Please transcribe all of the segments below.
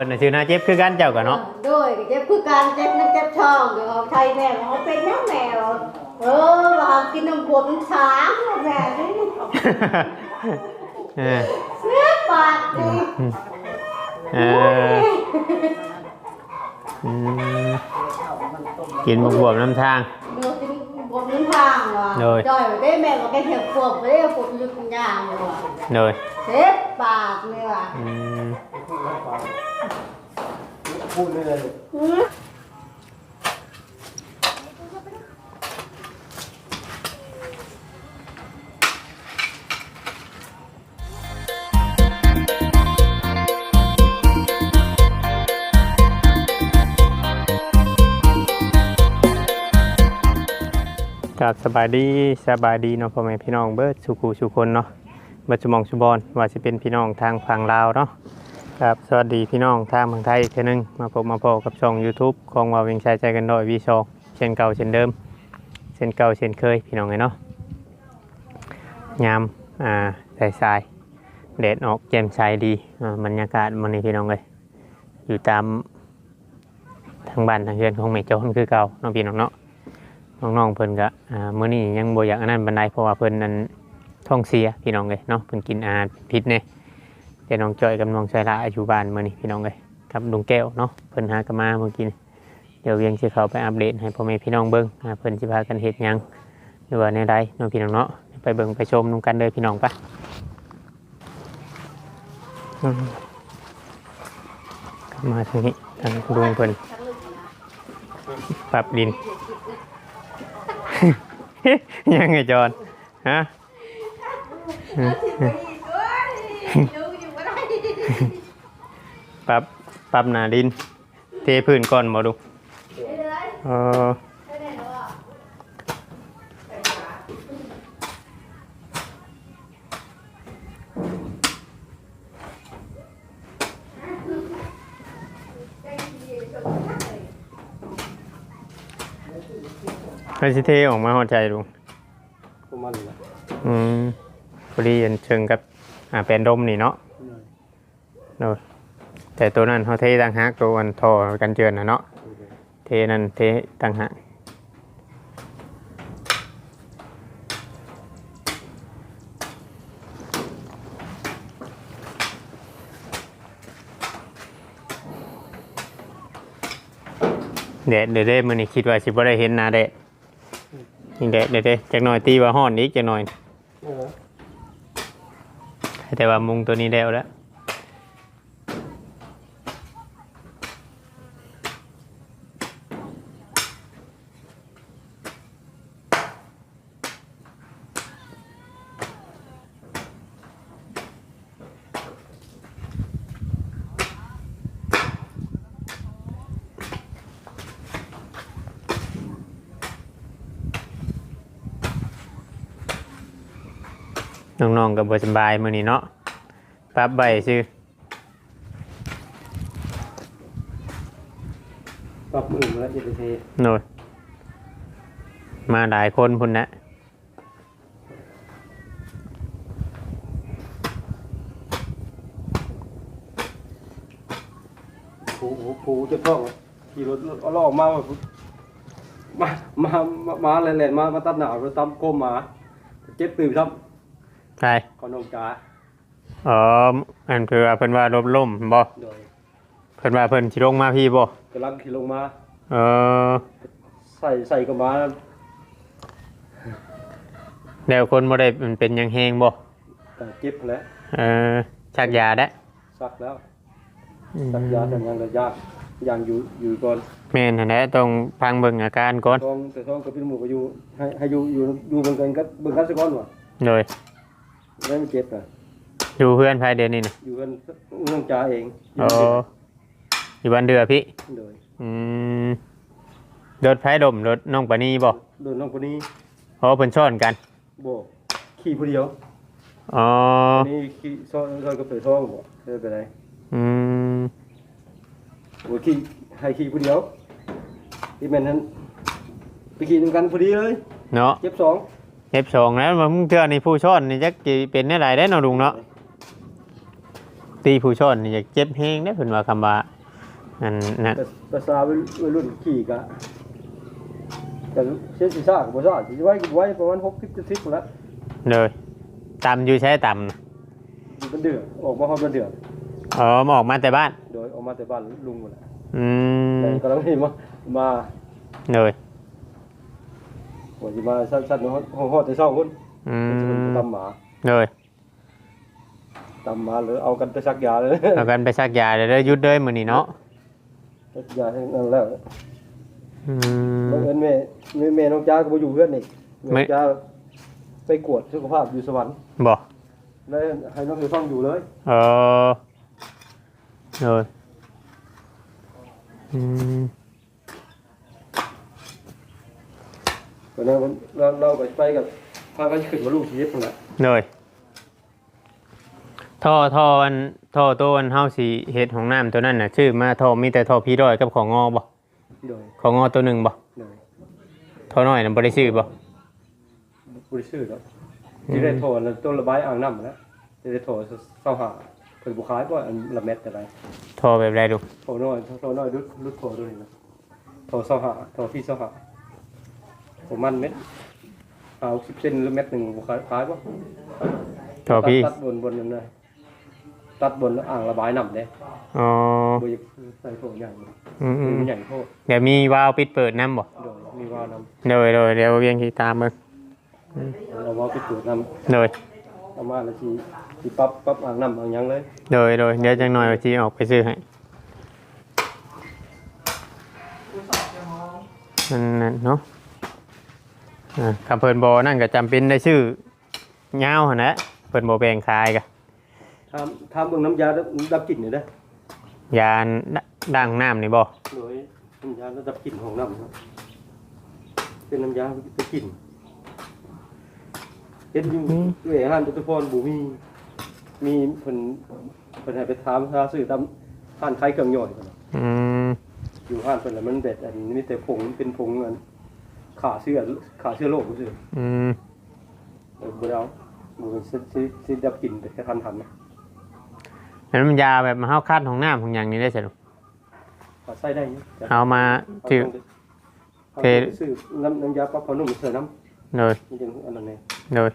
พิ่นน่ะชื่อนาเจ็บคือกันเจ้าก็เนาะ ด้วยเจ็บคือการเจ็บนั่นเจ็บช่องเดี๋ยวไทยแม่เขาเป็นน้ำแมวเออว่ากินน้ำบวมช้างแม่นี่เออเสียปากดิเอออืมกินบวบๆน้ำทางดี๋ยวกินบวมน้ำทางว่ะเลยจ่อยไปได้แม่ก็แค่เห็บปวดไปได้ปวดลึกยางเลยว่ะเลยเสียปากเลยว่ะอืม พูดเลยเลยหือครับสบายดีสบายดีเนาะพ่อแม่พี่น้องเบิร์ดสุขูสุคนเนาะบิดสมองสุบอนว่าจะเป็นพี่น้องทางฝั่งลาวเนาะ ครับสวัสดีพี่น้องทางเมืองไทยอีกเทีนึงมาพบมาพบกับช่อง YouTube ของวาวิงชายใจกันดอยวีโชเช่นเก่าเช่นเดิมเช่นเก่าเช่นเคยพี่น้องไงเนาะยามอ่าสายสายแดดออกแจ่มใสดีบรรยากาศมันนี่พี่น้องเลยอยู่ตามทางบ้านทางเรือนของแม่โจนคือเก่าน้องพี่น้องเนาะน้องๆเพิ่นก็อ่ามื้อนี้ยังบ่อยากอันนั้นบันไดเพราะว่าเพิ่นนั้นท้องเสียพี่น้องเลยเนาะเพิ่นกินอาหารพิษเนี่ย แต่น้องจอยกับน้องชายละอยู่บ้านมื้อนี้พี่น้องเลยกับลุงแก้วเนาะเพิ่นหากนมาเมื่อกี้นี่เดี๋ยวเวียงสิเข้าไปอัปเดตให้พ่อแม่พี่น้องเบิ่งอ่าเพิ่นสิพากันเฮ็ดหยังหรือว่าแนวใดเน้องพี่น้องเนาะไปเบิ่งไปชมนํกันเด้อพี่น้องปะอืมกลับมาทางนี้ทางลุงเพิ่นปรับดิน ยังไงจอนฮะ ปรับปรับหนาดิน เทพื้นก่อนมาดูเออให้สิเทออกมาหอดใจดูประมาณนี้อืมพอดีอันเชิงกับ อ่าเป็นดมนี่เนาะ เนอะแต่ตัวนั้นเขาเทต่างหากตัวอันทอกันเจือนนะเนาะเทนั่นเทต่างหากเด็ดเด็ดเด็ดมันนี่คิดว่าสิบ่ได้เห็นหนาเด็ดนี่เด็ดเด็ดเด็ดจักหน่อยตีว่าห้อนอีกจักหน่อยเออแต่ว่ามุงตัวนี้แล้วแล้ว น้องๆกับบสำบายมือนี้เนาะปรั๊บใบชื่อปรับมือมาแล้วจะไปเทโนดมาหลายคนพุ่นนะผูผูผูจะต้องขี่รถเอาล้อออกมาแบบมามา มา มาแหล่นๆมา มาตัดหนาวรถตำก้มมา เจ็บตื่นครับ ใครก่อนน้องจ๋าอ๋ออันคือว่าเพิ่นว่าลบล่มบ่โดยเพิ่นว่าเพิ่นสิลงมาพี่บ่กำลังขี่ลงมา เออใส่ใส่กับมาแล้วคนบ่ได้มันเป็นหยังแฮงบ่แต่เจ็บแล้วเออชักยาได้ซักแล้วซักยาแต่ยังระยะยังอยู่อยู่ก่อนแม่นหั่นแหละต้องพังเบิ่งอาการก่อนท้องแต่ท้องกับพี่หมูก็อยู่ให้ให้อยู่อยู่อยู่เบิ่งกันก็เบิ่งกันสักก่อนว่ะโดย แล้วมันเจ็บอะอยู่เพื่อนภายเดือนนี้น่ะอยู่กันน้องจ๋าเองอ๋ออยู่บ้านเดือพี่โดยอืมรถไผดมรถน้องปานีบ่โดนน้องคนนี้เพราะว่าเพิ่นซ่อนกันโบขี่ผู้เดียวอ๋อนี่ขี่ซ้อนซ้อนกับเสือท้องบ่เคยไปไหนอืมโอ้ขี่ให้ขี่ผู้เดียวที่แม่นนั้นไปขี่ด้วยกันพอดีเลย เนาะเจ็บสอง เอฟสองแล้วมึงเทื่อนี่ผู้ช่อนนี่จักสิเป็นได้หลายได้เนาะลุงเนาะตีผู้ชนนี่อยากเจ็บแฮงได้อเพิ่นว่าคำว่าอันนั้นแต่ภาษาวัยรุ่นขี่กะแต่เช่นศีรษะกับภาษาสิไว้ไว้ประมาณหกสิบเจ็ดสิบหมดแล้วเลยตำอยู่ใช้ตำน่ะอยู่มันเดือดออกมาฮอดมันเดือดอ๋อมาออกมาแต่บ้าน โดยออกมาแต่บ้านลุงหมดแล้วอืมแต่กำลังนี่มามาเลย ว่าสิมาสั้นๆห้องฮอดแต่เช้าคนอืจะมตำหมาเลยตำหมาหรือเอากันไปซักยาเลยเอากันไปซักยาเดี๋ยวได้หยุดเด้อมื้อนี้เนาะซักยาให้นั่นแล้วอืมบังเอิญแม่แม่แม่น้องจ้าก็บ่อยู่เพื่อนนี่ไม่น้องจ้าไปกวดสุขภาพอยู่สวรรค์บ่แล้วให้น้องเอ๋ฟังอยู่เลยเออเลยอืม ตอนนั้นมันเราเราก็ไปกับพากันขึ้นมาลูกชีวิตนั่นแหละเลยท่อท่ออันท่อตัวอันเฮาสิเฮ็ดของน้ำตัวนั้นน่ะชื่อมาท่อมีแต่ท่อพี่ด้อยกับของงอบ่โดยของงอตัวหนึงบ่โดยท่อน้อยน่ะบ่ได้ชื่อบ่บริสุทธิ์แล้วที่ได้โทรแล้วต้นระบายอ่างน้ำนะที่ได้โทรเศร้าหาเพิ่นบุคายก็อันละเม็ดอะไรท่อแบบไรดูโทรน้อยโทรน้อยรุดรุดโทรด้วยนะโทรเศร้าหาโทรพี่เศร้าหา ผมมันเม็ดเอาสิบเซนหรือเม็ดหนึ่งบุคายขายป่ะท่อพี่ตัดบนบนนั่นนะตัดบนอ่างระบายน้ำเนี่ยอ๋อบุยใส่โถใหญ่อืมอืมมันใหญ่โทษเดี๋ยวมีวาล์วปิดเปิดน้ำบ่โดยมีว่าน้เดี๋ยวเดี๋ยวเดี๋ยวเวียงที่ตามมึงำเราว่าไปตรวจน้เดี๋ยวำเอามาแล้วทีทีปั๊บปั๊บอ่างน้ำอ่างหยังเลยเดี๋ยวเดี๋ยวเดี๋ยวจังหน่อยว่าจีออกไปซื้อให้นั่นนั่นเนาะอ่า คำเพิ่นบอนั่นก็จำเป็นได้ชื่อเงาวหั่นแหละเพิ่นบอแบ่งขายกะทำทำเบื้องน้ำยาดับกลิ่นเนี่ยได้ยานด่างน้ำนี่บ่โดยน้ำยาดับกลิ่นของน้ำครับเป็นน้ำยาดับกลิ่นเห็นอยู่ด้วยอาหารตุตพรบุมีมีเพิ่นเพิ่นให้ไปถามหาซื้อตามห้านขายเครื่องย่อยพุ่นน่ะอืมอยู่ห้านเพิ่นน่ะมันแบบอันมีแต่ผงเป็นผงอัน ขาเชื้อขาเชื้อโรคซื่ออืมเออบ่ได้เอาบ่สิสิสิดับกลิ่นแต่แค่ทันทันนะแล้วมันยาแบบมาเฮาคัดของน้ำของอย่างนี้ได้ใช่หรอขอใส่ได้อยู่แต่เอามาถือเอาเทไปซื้อน้ำน้ำยาปรับผ้านุ่มเสือน้เลยำนี่เป็นอันนั้นเองเลย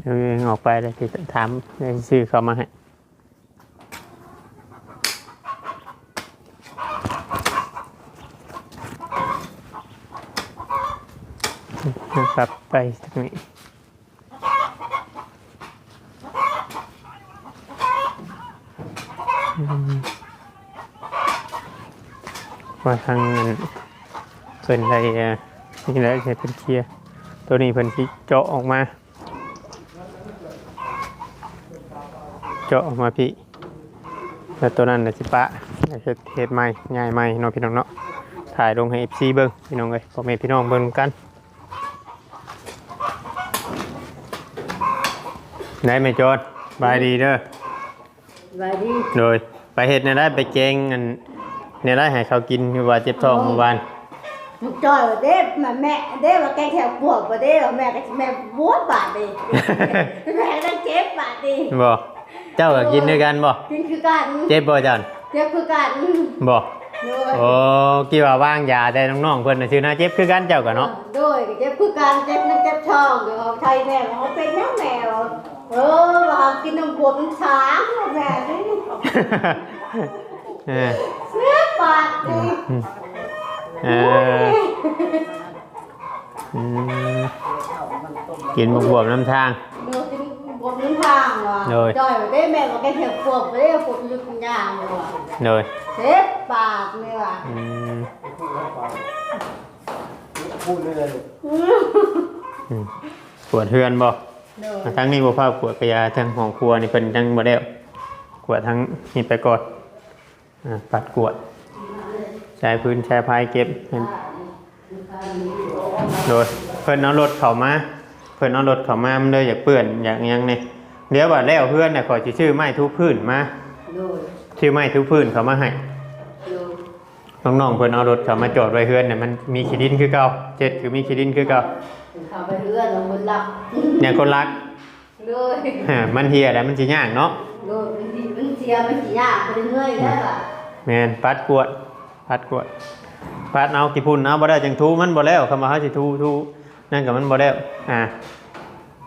เดี๋ยวเองออกไปเครับไปตรงนี้มาทางนั้นเพิ่นได้เอ่อนี่แหละใช้เป็นเคลียร์ตัวนี้เพิ่นสิเจาะออกมา เจาะออกมาพี่แล้วตัวนั้นน่ะสิปะเฮ็ดเฮ็ดใหม่ง่ายใหม่เนาะพี่น้องเนาะถ่ายลงให้ FC เบิ่งพี่น้องเอ้ยพ่อแม่พี่น้องเบิ่งกัน ได้ไหมโจทย์บายดีเด้อไว้ดีโดยไปเฮ็ดในได้ไปแกงอันในได้ให้เขากินคือว่าเจ็บท้องเมื่อวานลูกจอยว่าเด้มาแม่เด้ว่าแกแถวปวดบ่เด้ว่าแม่ก็แม่บวบาดดิแม่ก็เจ็บบาดดิบ่เจ้าก็กินด้วยกันบ่กินคือกันเจ็บบ่จันเจ็บคือกันบ่โดยโอ้กี่ว่าว่างยาแต่น้องๆเพิ่นน่ะชื่อน่าเจ็บคือกันเจ้าก็เนาะโดยเจ็บคือกันเจ็บนั่นเจ็บท้องอยู่ของไทยแม่เขาเป็นน้ำแมวเออว่ากินน้ำขวดมันช้างแม่ นี่เออเสียบาดดิเอออืมกินบวบๆน้ำทางเดี๋ยวกินบนนี้ทางว่ะโดยจอยว่าได้แม่ว่าแกแถวปวดบ่ได้ปวดลึกยางเลยว่ะโดยเจ็บปากเลยว่ะอืมพูดเลยเลย อืมปวดเฮือนบ่ โดยทั้งนี้บ่พาปวดกระยาทั้งห้องครัวนี่เพิ่นยังบ่ได้กวดทั้งนี่ไปก่อนอ่าปัดกวดใช้พื้นใช้พายเก็บโดยเพิ่นเอารถเข้ามาเพิ่นเอารถเข้ามามันเลยอยากเปื้อนอยากยังนี่เดี๋ยวว่าแล้วเพื่อนน่ะขอสิชื่อไม้ทุบพื้นมาชื่อไม้ทุบพื้นเขามาให้น้องๆเพิ่นเอารถเข้ามาจอดไว้เฮือนน่ะมันมีขี้ดินคือเก่าเจ็ดคือมีขี้ดินคือเก่า เข้าไปเรื่อยลงบนหลับอย่างคนรักเลยฮะมันเฮียแล้วมันสิยากเนาะเลยมันสิมันเสียมันสิยากไปเรื่อยๆแล้วอะแม่นปัดกวดปัดกวดปัดเอากี่พุ่นเอาบ่ได้จังทูมันบ่แล้วคำว่าเฮาสิทูทูนั่นก็มันบ่แล้วอ่า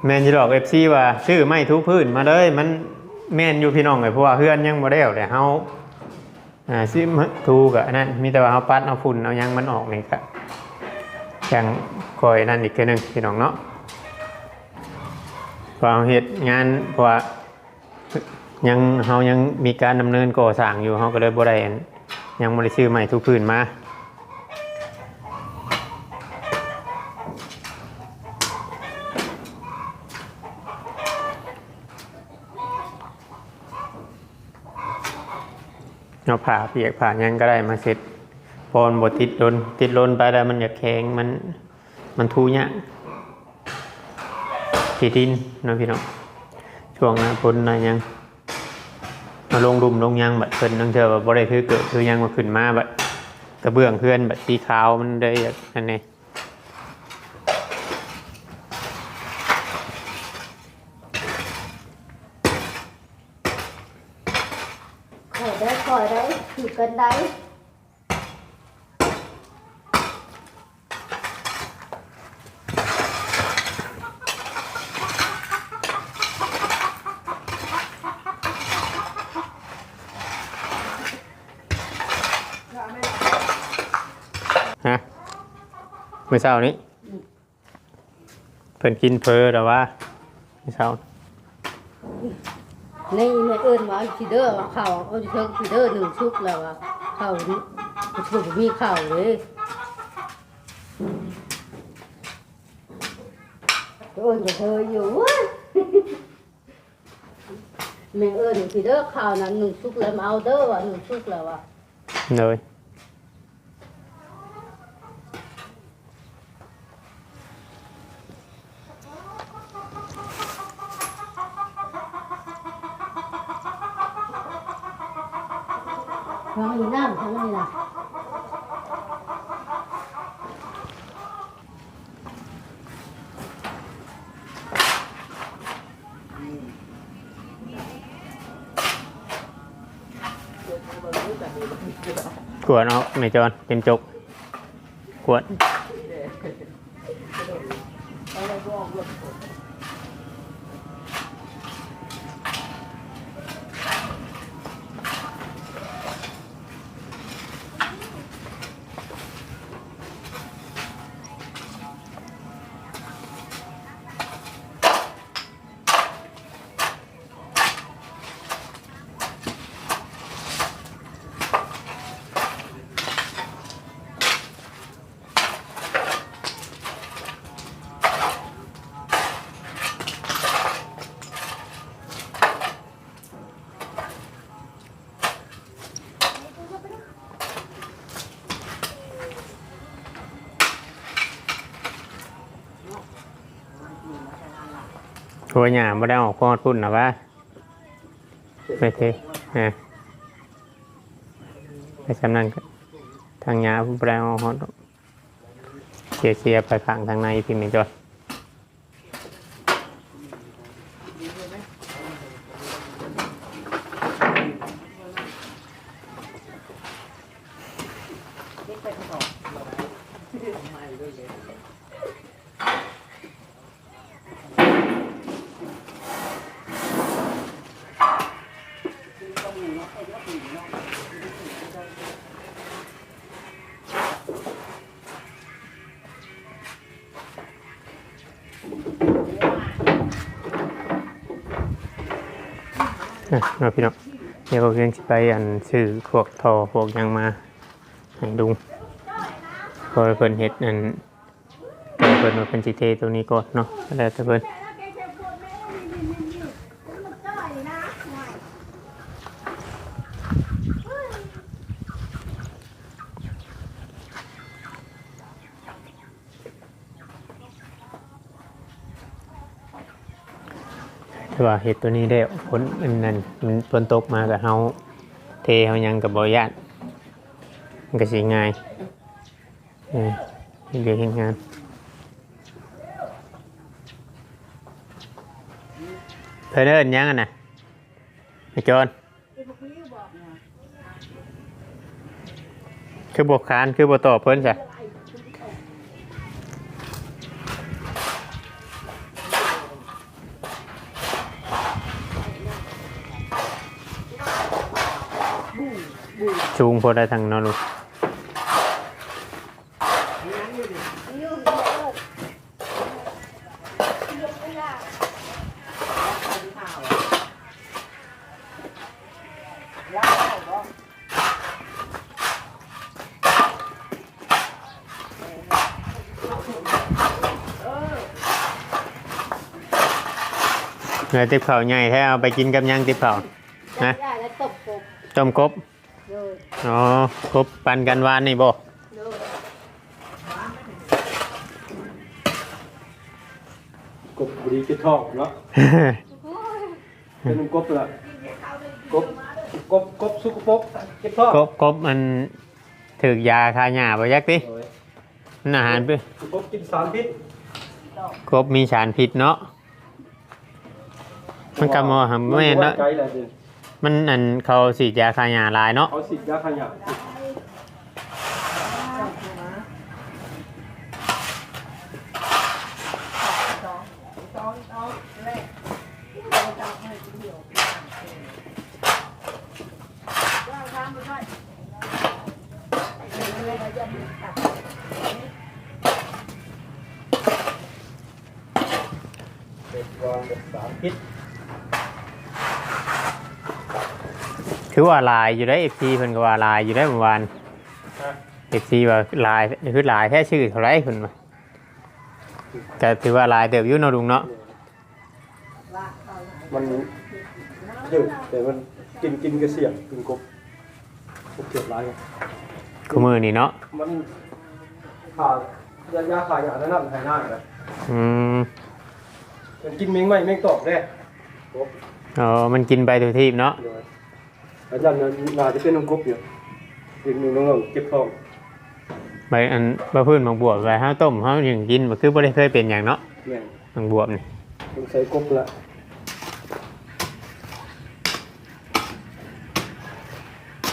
แม่นสิดอก FC ว่าซื้อไม้ทูพื้นมาเลย มันแม่นอยู่พี่น้องเอ้ยเพราะว่าเฮือนยังบ่แล้วแต่เฮาอ่าซื้อมาทูก็อันนั้นมีแต่ว่าเฮาปัดเอาฝุ่นเอาหยังมันออกนี่ก็ จังคอยนั่นอีกเทื่อหนึงพี่น้องเนาะพอเฮ็ดงานเพราะว่ายังเฮายังมีการดำเนินก่อสร้างอยู่เฮาก็เลยบ่ได้อันยังบ่ได้ซื้อใหม่ทุกพื้นมาเอาผ่าเปียกผ่ายังก็ได้มาเสร็จ พอนบติดลนติดลนไปแล้วมันอยากแข็งมันมันทูยากที่ดินนะพี่น้องช่วงน้าฝนนะยังมาลงรุมลงยางบัดเพิ่นนั่งเจอว่าบ่ได้คือเกิดคือยังมาขึ้นมาบัดกระเบื้องเพื่อนบัดสีขาวมันได้อย่างนั่นเอง คอยได้คอยได้คือกันได้ ฮะ มื้อเช้านี้เพิ่นกินเพอแต่ว่ามื้อเช้านี่แม่เอิ้นว่าสิเด้อว่าข้าวเอาสิเทิงสิเด้อหนึ่งชุกแล้วว่าข้าวนี่มันสิบ่มีข้าวเลยเอิ้นก็เธออยู่เว้ยแม่เอิ้นสิเด้อข้าวนั้นหนึ่งชุกแล้วมาเอาเด้อว่าหนึ่งชุกแล้วว่าเลย น้องอยู่น้ำทำไมล่ะก ช่วดทัวหยาไม่ได้ออกพอดพุ่นนะวะไม่เทอะไปสำนันก็ทางหยาบ่ได้ออกพอดเสียเสียๆไปฝั่งทางในพี่เมย์จอย เอาพี่น้องเดี๋ยวเรียงสิไปอันซื้อพวกทอพวกยังมาให้ดุงพอเพิ่นเฮ็ดอันเพิ่นว่าเพิ่นสิเทตัวนี้ก่อนเนาะแล้วแต่เพิ่น แต่ว่าเฮ็ดตัวนี้ได้ผลอันนั้นมันฝนตกมาก็เฮาเทเฮายังก็บ่ย่านมันก็สิง่ายเออเดเวียกเฮ็ดงานเพิ่นเอิ้นหยังอะนะไอ้โจรคือบวกคานคือบวตอบเพิ่นจ้ะ จูงพอได้ทางเนอนลูกเงยติบเข่าวใหญ่แท้เอาไปกินกับหยังติบเข่าวได้นะได้แล้วตบกบต้มกบ เลยอ๋อกบปันกันวานนี่บ่เลยกบบุรีเก็บทองเนาะเป็นกบละกบกบกบสุกปกเก็บทองกบกบมันถือกยาคาหญ้าบ่ยักติโอ้ยมันอาหารเพื่อกบกินสารพิษกบมีสารพิษเนาะมันกำมอหำแม่นเนาะ ไกลแหละเด้อ มันอันเขาฉีดยาคาหญ้าหลายเนาะเขาสิยาขยะเป็นรองกับสารพิษ คือว่าหลายอยู่ได้ FC เพิ่นก็ว่าหลายอยู่ได้เมื่อวาน FC ว่าหลายคือหลายแท้ชื่อเท่าไหร่เพิ่นว่าก็ถือว่าหลายเติบอยู่เนาะลุงเนาะมันถึกแต่มันกินกินกระเสียงกินกบกบเกียบร้ายครับกูมือนี่เนาะมันขาดยายาขายยาแล้วนั่นหายหน้าเลยอืมมันกินเมงไหมเมงตอกแน่กบอ๋อมันกินไปทุกทีเนาะเดี๋ยว อาจารย์น่าจะเป็นน้องกบอยู่อีกหนึ่งน้องๆเก็บทองใบอันบะพื้นบางบวบใบห้าต้มห้าอย่างกินมันคือบ่ได้เคยเป็นอย่างเนาะแม่งบางบวบนี่ต้องใส่กบละ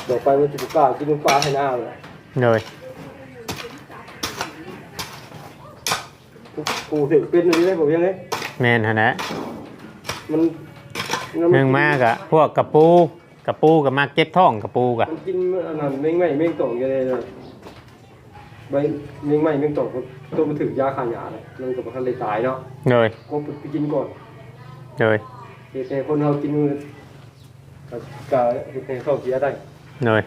เดี๋ยวไปมันจะบุกล้ากินน้ำปลาให้หน้าเลยโดยกูถือเป็นอะไรได้บอกยังไงแม่นหั่นแหละมัน หนึ่งมากอะพวกกระปู กระปูกับมากเก็บท้องกระปูกะมันกินอันนั้นเมงไหมเมงตอกยังไงเลยใบเมงไหมเมงตอกตัวมันถือยาขายาเลยมันกับมันเลยตายเนาะโดยกบไปกินก่อนโดยเหตุแต่คนเรากินมือกับกับเหตุแต่เขาเสียได้โดย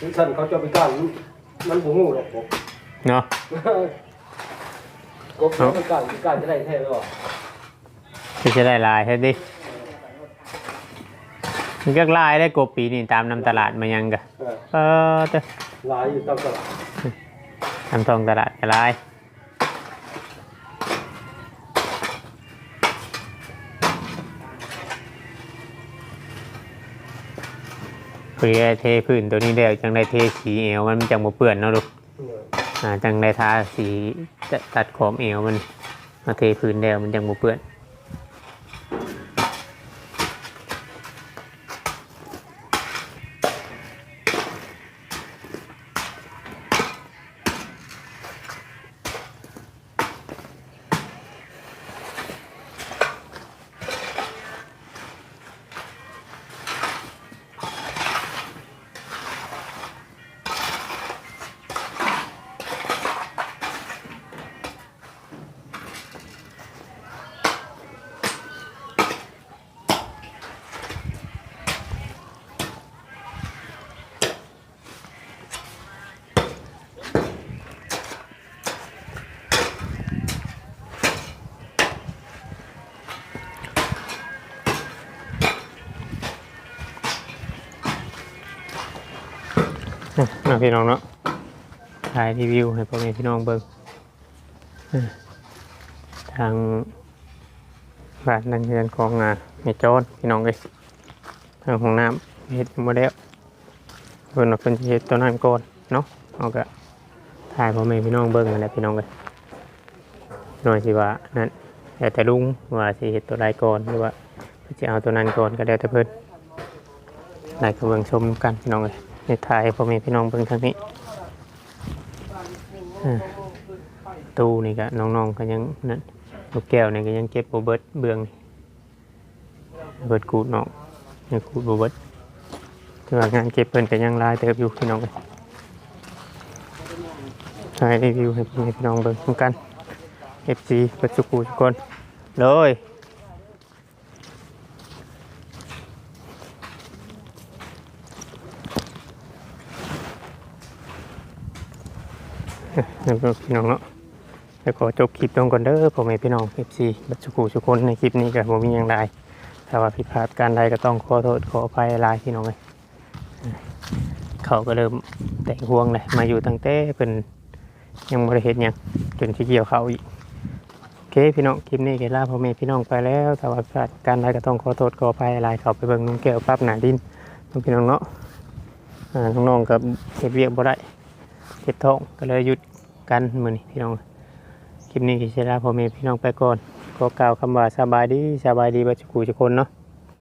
ทุกท่านเขาจะไปก้านมันหูงูหรอกกบ เนาะกบมันก้านก้านจะได้แท้หรือเปล่าที่จะได้ลายใช่ดิมันก็ลายได้กบปีนี่ตามนำตลาดมายังกะเออเออเจ้าหลายอยู่ตามตลาดตามทองตลาดก็ลายเพื่อเทพื้นตัวนี้แล้วจังได้เทสีเอวมันจังบ่เปื้อนเนาะลูก เอออ่าจังได้ทาสีจะตัดขอบเอวมันมาเทพื้นแล้วมันยังบ่เปื้อน น้องพี่น้องเนาะถ่ายรีวิวให้พ่อแม่พี่น้องเบิ่งทางบ้านนังเรียนของงานแม่โจนพี่น้องเลยทางห้องน้ำเฮ็ดมาแล้วเพิ่นว่าเพิ่นเฮ็ดตัวนั้นก่อนเนาะเอาก็ถ่ายพ่อแม่พี่น้องเบิ่งนั่นแหละพี่น้องเอ้ยหน่อยสิว่านั่นแล้วแต่ลุงว่าสิเฮ็ดตัวใดก่อนหรือว่าเพิ่นสิเอาตัวนั้นก่อนก็แล้แต่เพิ่นได้ก็เบิ่งชมกันพี่น้องเอ้ย ในถ่ายพ่อแม่พี่น้องเบิ่งทางนี้อ่าตู้นี่ก็น้องๆก็ยังนั่นลูกแก้วนี่ก็ยังเก็บโบเบิดเบืองนี่เบิดกูดเนาะยังกูดบ่เบิดถือว่างานเก็บเพิ่นก็ยังลายเติบอยู่พี่น้องเอ้ยให้รีวิวให้พี่น้องเบิ่งเหมือนกัน FC ปิดสุกูทุกคนเลย เดี๋ยพี่น้องเนาะแล้วขอจบคลิปลงก่อนเด้อพ่อแม่พี่น้อง FC เปิดสุกูทุคนในคลิปนี้ก็บ่มีหยังใดถ้าว่าผิดพลาดการใดก็ต้องขอโทษขออภัยลายพี่น้องเอ้ยเขาก็เริ่มแต่งห่วงเลยมาอยู่ตั้งแต่เป็นยังบริเหตุยังจนที่เกี่ยวเขาอีกโอเคพี่น้องคลิปนี้เกล่าพ่อแม่พี่น้องไปแล้วแต่ว่าการใดก็ต้องขอโทษขออภัยหลายเขาไปเบิ่งนุ่งแก้วปั๊บหนาดินน้องพี่น้องเนาะอ่าน้องๆกับเก็บเวียกบ่ได้ เก็บท้องก็เลยหยุดกันมือนี้พี่น้องคลิปนี้กิจล่าพ่อแม่พี่น้องไปก่อนก็กล่าวคำว่าสบายดีสบายดีบัจจุกุทุกคนเนาะ